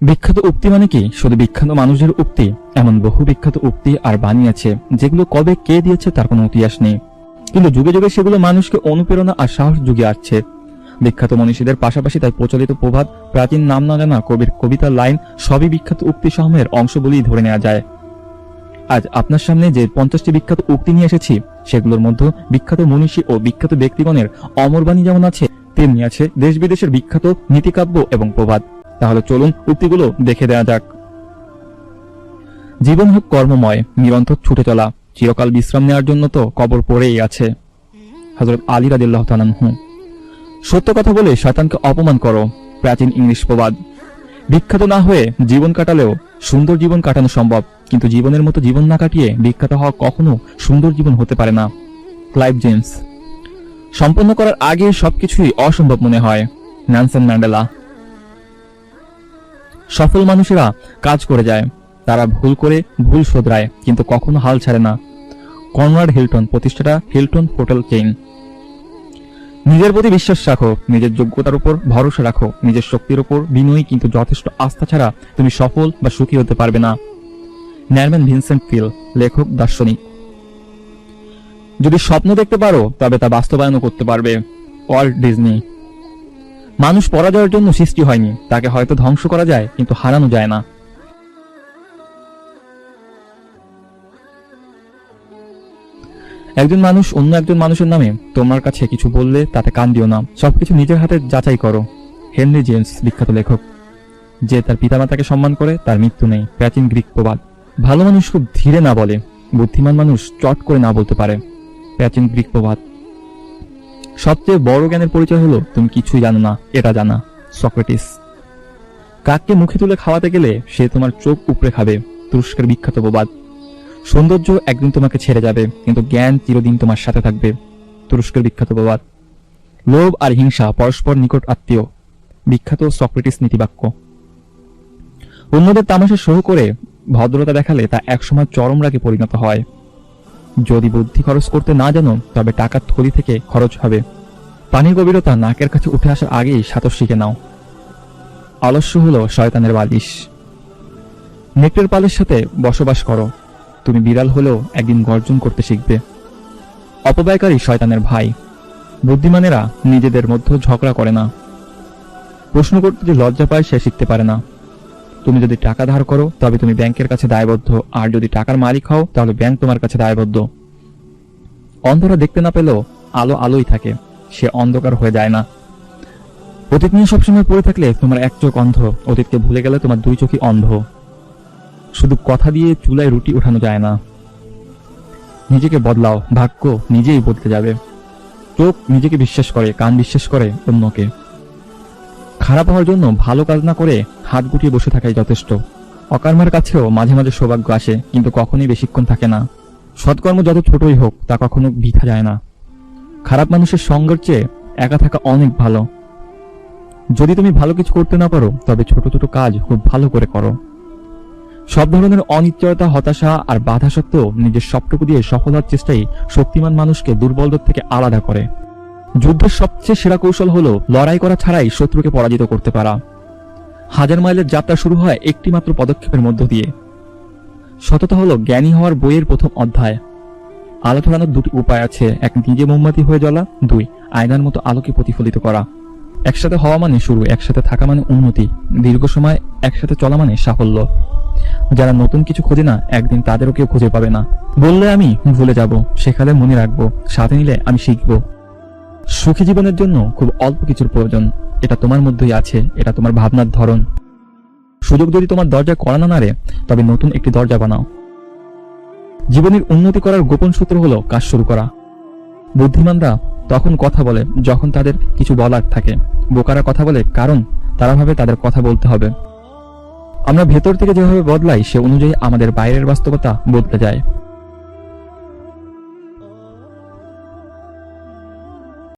বিখ্যাত উক্তি মানে কি? শুধু বিখ্যাত মানুষের উক্তি, এমন বহু বিখ্যাত উক্তি আর বাণী আছে, যেগুলো কবে কে দিয়েছে তার কোনো ইতিহাস নেই। কিন্তু যুগে যুগে সেগুলো মানুষকে অনুপ্রেরণা আর সাহস যুগে আসছে। বিখ্যাত মনীষীদের পাশাপাশি তাই প্রচলিত প্রভাত প্রাচীন নাম না জানা কবির কবিতার লাইন, সবই বিখ্যাত উক্তি সমূহের অংশ বলেই ধরে নেওয়া যায়। আজ আপনার সামনে যে পঞ্চাশটি বিখ্যাত উক্তি নিয়ে এসেছি, সেগুলোর মধ্যে বিখ্যাত মনীষী ও বিখ্যাত ব্যক্তিগণের অমরবাণী যেমন আছে, তেমনি আছে দেশ বিদেশের বিখ্যাত নীতিকাব্য এবং প্রবাদ। তাহলে চলুন উক্তিগুলো দেখে দেওয়া যাক। জীবন হোক কর্মময়, নিরন্তর ছুটে চলা, চিরকাল বিশ্রাম নেওয়ার জন্য তো কবর পড়েই আছে। হজরত আলী রাদিল্লাহ তালানহু সত্য কথা বলে শয়তানকে অপমান করো, প্রাচীন ইংলিশ প্রবাদ। বিখ্যাত না হয়ে জীবন কাটালেও সুন্দর জীবন কাটানো সম্ভব, কিন্তু জীবনের মতো জীবন না কাটিয়ে বিখ্যাত হওয়া কখনো সুন্দর জীবন হতে পারে না। Clive James. সম্পন্ন করার আগে সবকিছুই অসম্ভব মনে হয় ন্যানসন ম্যান্ডেলা। সফল মানুষেরা কাজ করে যায়। তারা ভুল করে ভুল শোধরায়, কিন্তু কখনো হাল ছাড়ে না। কনরাড হিলটন, প্রতিষ্ঠাতা হিলটন হোটেল চেইন নিজের প্রতি বিশ্বাস রাখো, নিজের যোগ্যতার উপর ভরসা রাখো, নিজের শক্তির উপর বিনয়ী কিন্তু যথেষ্ট আস্থা ছাড়া তুমি সফল বা সুখী হতে পারবে না। ন্যারম্যান ভিনসেন্ট ফিল, লেখক, দার্শনিক। যদি স্বপ্ন দেখতে পারো, তবে তা বাস্তবায়নও করতে পারবে। Walt Disney. মানুষ পরাজয়ের জন্য সৃষ্টি হয়নি। তাকে হয়তো ধ্বংস করা যায়, কিন্তু হারানো যায় না। একজন মানুষ অন্য একজন মানুষের নামে, তোমার কাছে কিছু বললে তাতে কান দিও না। সবকিছু নিজের হাতে যাচাই করো। হেনরি জেমস বিখ্যাত লেখক। যে তার পিতামাতাকে সম্মান করে, তার মৃত্যু নেই। প্রাচীন গ্রিক প্রবাদ। ভালো মানুষ খুব ধীরে না বলে, বুদ্ধিমান মানুষ চট করে না বলতে পারে। প্রাচীন গ্রিক প্রবাদ। সবচেয়ে বড় জ্ঞানের পরিচয় হলো, তুমি কিছুই জানো না, এটা জানা, সক্রেটিস। কাককে মুখে তুলে খাওয়াতে গেলে সে তোমার চোখ উপড়ে খাবে, তুরস্কের বিখ্যাত প্রবাদ। সৌন্দর্য একদিন তোমাকে ছেড়ে যাবে, কিন্তু জ্ঞান চিরদিন তোমার সাথে থাকবে, তুরস্কের বিখ্যাত প্রবাদ। লোভ আর হিংসা পরস্পর নিকট আত্মীয়, বিখ্যাত সক্রেটিস নীতিবাক্য। অন্যদের তামাশা সহ করে ভদ্রতা দেখালে তা একসময় চরম রাগে পরিণত হয়। যদি বুদ্ধি খরচ করতে না জানো, তবে টাকার থলি থেকে খরচ হবে। পানির গভীরতা নাকের কাছে উঠে আসার আগেই সাঁতর শিখে নাও। আলস্য হলো শয়তানের বালিশ। নেকড়ের পালের সাথে বসবাস করো। তুমি বিড়াল হলেও একদিন গর্জন করতে শিখবে। অপব্যয়কারী শয়তানের ভাই। বুদ্ধিমানেরা নিজেদের মধ্যে ঝগড়া করে না। প্রশ্ন করতে যে লজ্জা পায় সে শিখতে পারে না। তুমি যদি টাকা ধার করো, তবে তুমি ব্যাংকের কাছে দায়বদ্ধ। আর যদি টাকার মালিক হও, তাহলে ব্যাংক তোমার কাছে দায়বদ্ধ। অন্ধরা দেখতে না পেলেও আলো আলোই থাকে। সে অন্ধকার হয়ে যায় না। অতীত নিয়ে সবসময় পড়ে থাকলে তোমার এক চোখ অন্ধ। অতীতকে ভুলে গেলে তোমার দুই চোখই অন্ধ। শুধু কথা দিয়ে চুলায় রুটি ওঠানো যায় না। নিজেকে বদলাও। ভাগ্য নিজেই বদলে যাবে। চোখ নিজেকে বিশ্বাস করে, কান বিশ্বাস করে অন্যকে। খারাপ হওয়ার জন্য ভালো কাজ না করে হাত গুটিয়ে বসে থাকাই যথেষ্ট। অকর্মার কাছেও মাঝে মাঝে সৌভাগ্য আসে, কিন্তু কখনোই বেশিক্ষণ থাকে না। সৎকর্ম যত ছোটই হোক, তা কখনো বৃথা যায় না। খারাপ মানুষের সঙ্গের চেয়ে একা থাকা অনেক ভালো। যদি তুমি ভালো কিছু করতে না পারো, তবে ছোট ছোট কাজ খুব ভালো করে করো। সব ধরনের অনিশ্চয়তা, হতাশা আর বাধা সত্ত্বেও নিজের সবটুকু দিয়ে সফল হওয়ার চেষ্টাই শক্তিমান মানুষকে দুর্বলদের থেকে আলাদা করে। যুদ্ধের সবচেয়ে সেরা কৌশল হলো লড়াই করা ছাড়াই শত্রুকে পরাজিত করতে পারা। হাজার মাইলের যাত্রা শুরু হয় একটি মাত্র পদক্ষেপের মধ্য দিয়ে। সততা হলো জ্ঞানী হওয়ার বইয়ের প্রথম অধ্যায়। আলো ছড়ানোর দুটি উপায় আছে, এক নিজে মোমবাতি হয়ে জ্বলা, দুই আয়নার মতো আলোকে প্রতিফলিত করা। একসাথে হওয়া মানে শুরু, একসাথে থাকা মানে উন্নতি, দীর্ঘ সময় একসাথে চলা মানে সাফল্য। যারা নতুন কিছু খোঁজে না, একদিন তাদেরও কেউ খুঁজে পাবে না। বললে আমি ভুলে যাব, শেখালে মনে রাখব, সাথে নিলে আমি শিখব। সুখী জীবনের জন্য খুব অল্প কিছুর প্রয়োজন। এটা তোমার মধ্যেই আছে, এটা তোমার ভাবনার ধরন। সুযোগ যদি তোমার দরজায় করা না নাড়ে, তবে নতুন একটি দরজা বানাও। জীবনের উন্নতি করার গোপন সূত্র হলো কাজ শুরু করা। বুদ্ধিমানরা তখন কথা বলে যখন তাদের কিছু বলার থাকে। বোকারা কথা বলে কারণ তারা ভাবে তাদের কথা বলতে হবে। আমরা ভেতর থেকে যেভাবে বদলাই, সে অনুযায়ী আমাদের বাইরের বাস্তবতা বদলে যায়।